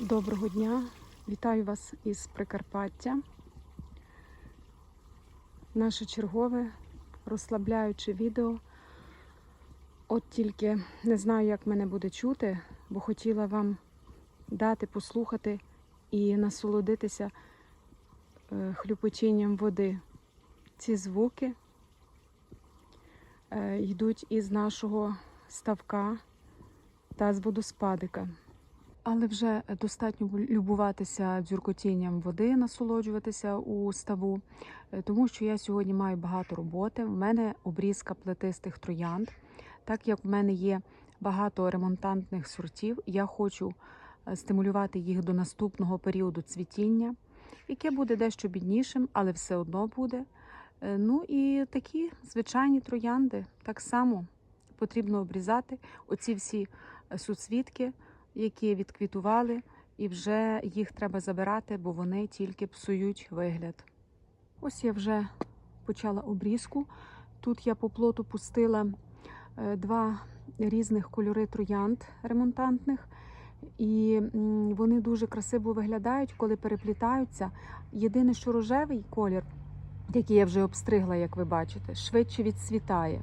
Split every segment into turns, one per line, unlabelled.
Доброго дня! Вітаю вас із Прикарпаття. Наше чергове розслабляюче відео. От тільки не знаю, як мене буде чути, бо хотіла вам дати послухати і насолодитися е, хлюпотінням води. Ці звуки е, йдуть із нашого ставка та з водоспадика. Але вже достатньо любуватися дзюркотінням води, насолоджуватися у ставу, е, тому що я сьогодні маю багато роботи. В мене обрізка плетистих троянд. Так як в мене є багато ремонтантних сортів, я хочу е, стимулювати їх до наступного періоду цвітіння, яке буде дещо біднішим, але все одно буде. Е, Ну і такі звичайні троянди так само потрібно обрізати. Оці всі суцвітки які відквітували, і вже їх треба забирати, бо вони тільки псують вигляд. Ось я вже почала обрізку. Тут я по плоту пустила е, два різних кольори троянд ремонтантних, і вони дуже красиво виглядають, коли переплітаються. Єдине, що рожевий колір, який я вже обстригла, як ви бачите, швидше відцвітає.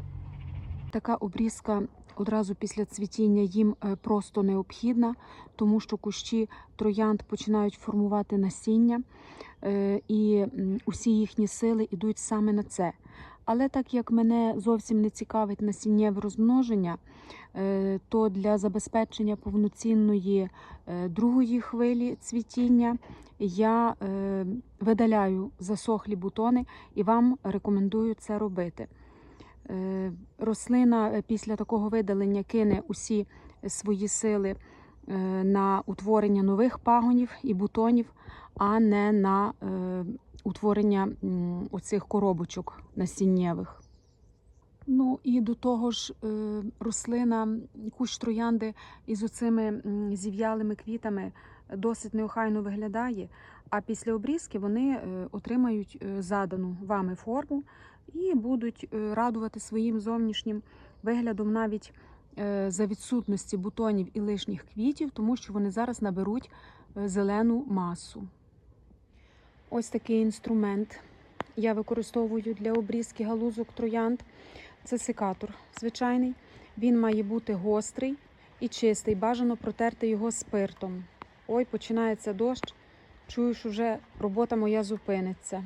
Така обрізка одразу після цвітіння їм е, просто необхідна, тому що кущі троянд починають формувати насіння, е, і усі їхні сили йдуть саме на це. Але так як мене зовсім не цікавить насіннєве розмноження, е, то для забезпечення повноцінної другої хвилі цвітіння я видаляю засохлі бутони і вам рекомендую це робити. Е, Рослина е, після такого видалення кине усі свої сили е, на утворення нових пагонів і бутонів, а не на е, утворення оцих коробочок насіннєвих. Ну і до того ж, е, рослина, кущ троянди із оцими зів'ялими квітами досить неохайно виглядає. А після обрізки вони е, отримають е, задану вами форму і будуть е, радувати своїм зовнішнім виглядом навіть е, за відсутності бутонів і лишніх квітів, тому що вони зараз наберуть е, зелену масу. Ось такий інструмент я використовую для обрізки галузок троянд. Це секатор звичайний. Він має бути гострий і чистий. Бажано протерти його спиртом. Ой, починається дощ. Чую, що вже робота моя зупиниться.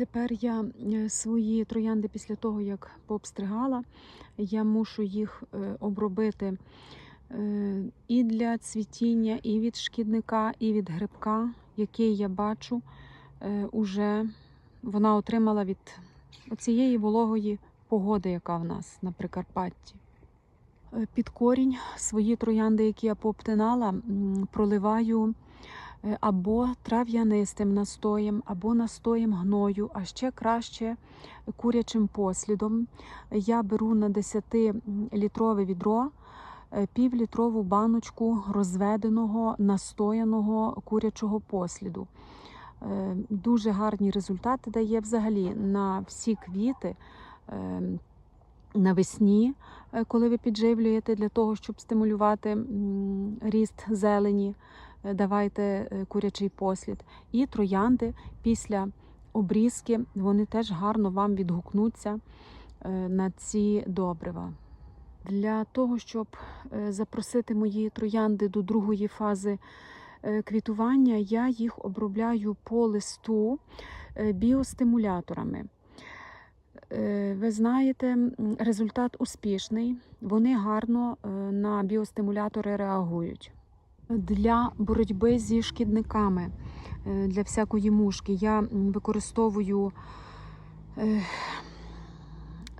Тепер я е, свої троянди після того, як пообстригала, я мушу їх е, обробити е, і для цвітіння, і від шкідника, і від грибка, який я бачу, уже вона отримала від цієї вологої погоди, яка в нас на Прикарпатті. Під корінь свої троянди, які я пообтинала, проливаю або трав'янистим настоєм, або настоєм гною, а ще краще курячим послідом. Я беру на 10-літрове відро е, півлітрову баночку розведеного настояного курячого посліду. Е, Дуже гарні результати дає взагалі на всі квіти. е, Навесні, е, коли ви підживлюєте для того, щоб стимулювати ріст зелені, е, давайте е, курячий послід. І троянди після обрізки вони теж гарно вам відгукнуться е, на ці добрива. Для того, щоб е, запросити мої троянди до другої фази е, квітування, я їх обробляю по листу е, біостимуляторами. Е, Ви знаєте, результат успішний. Вони гарно е, на біостимулятори реагують. Для боротьби зі шкідниками, е, для всякої мушки я використовую е,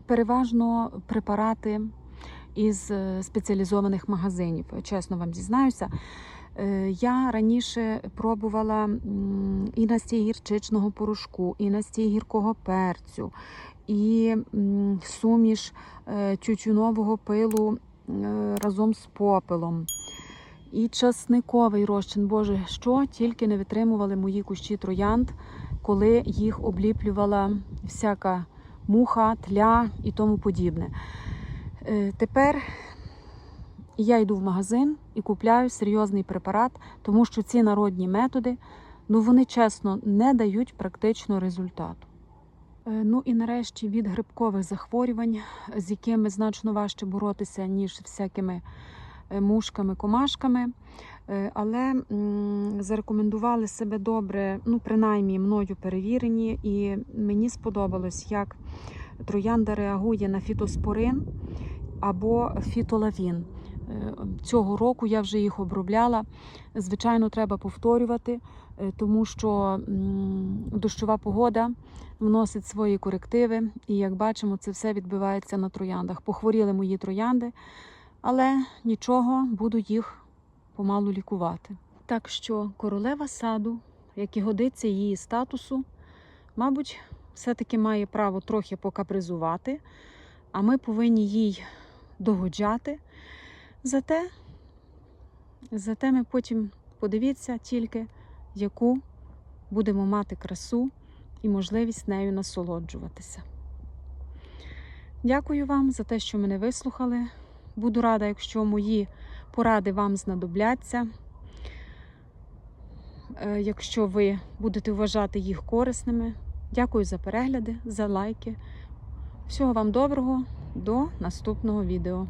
переважно препарати із е, спеціалізованих магазинів. Чесно вам зізнаюся. Я раніше пробувала і настій гірчичного порошку, і настій гіркого перцю, і суміш тютюнового пилу разом з попелом, і часниковий розчин. Боже, що тільки не витримували мої кущі троянд, коли їх обліплювала всяка муха, тля і тому подібне. Е, Тепер я йду в магазин і купляю серйозний препарат, тому що ці народні методи, ну вони чесно не дають практично результату. Е, Ну і нарешті від грибкових захворювань, з якими значно важче боротися, ніж всякими мушками, комашками. Е, Але зарекомендували себе добре, ну принаймні мною перевірені, і мені сподобалось, як троянда реагує на фітоспорин або фітолавін. Е, Цього року я вже їх обробляла. Звичайно, треба повторювати, е, тому що дощова погода вносить свої корективи, і як бачимо, це все відбивається на трояндах. Похворіли мої троянди, але нічого, буду їх помалу лікувати. Так що королева саду, як і годиться її статусу, мабуть, все-таки має право трохи покапризувати, а ми повинні їй догоджати. Зате, зате ми потім подивіться тільки, яку будемо мати красу і можливість нею насолоджуватися. Дякую вам за те, що мене вислухали. Буду рада, якщо мої поради вам знадобляться. Е, Якщо ви будете вважати їх корисними. Дякую за перегляди, за лайки. Всього вам доброго, до наступного відео.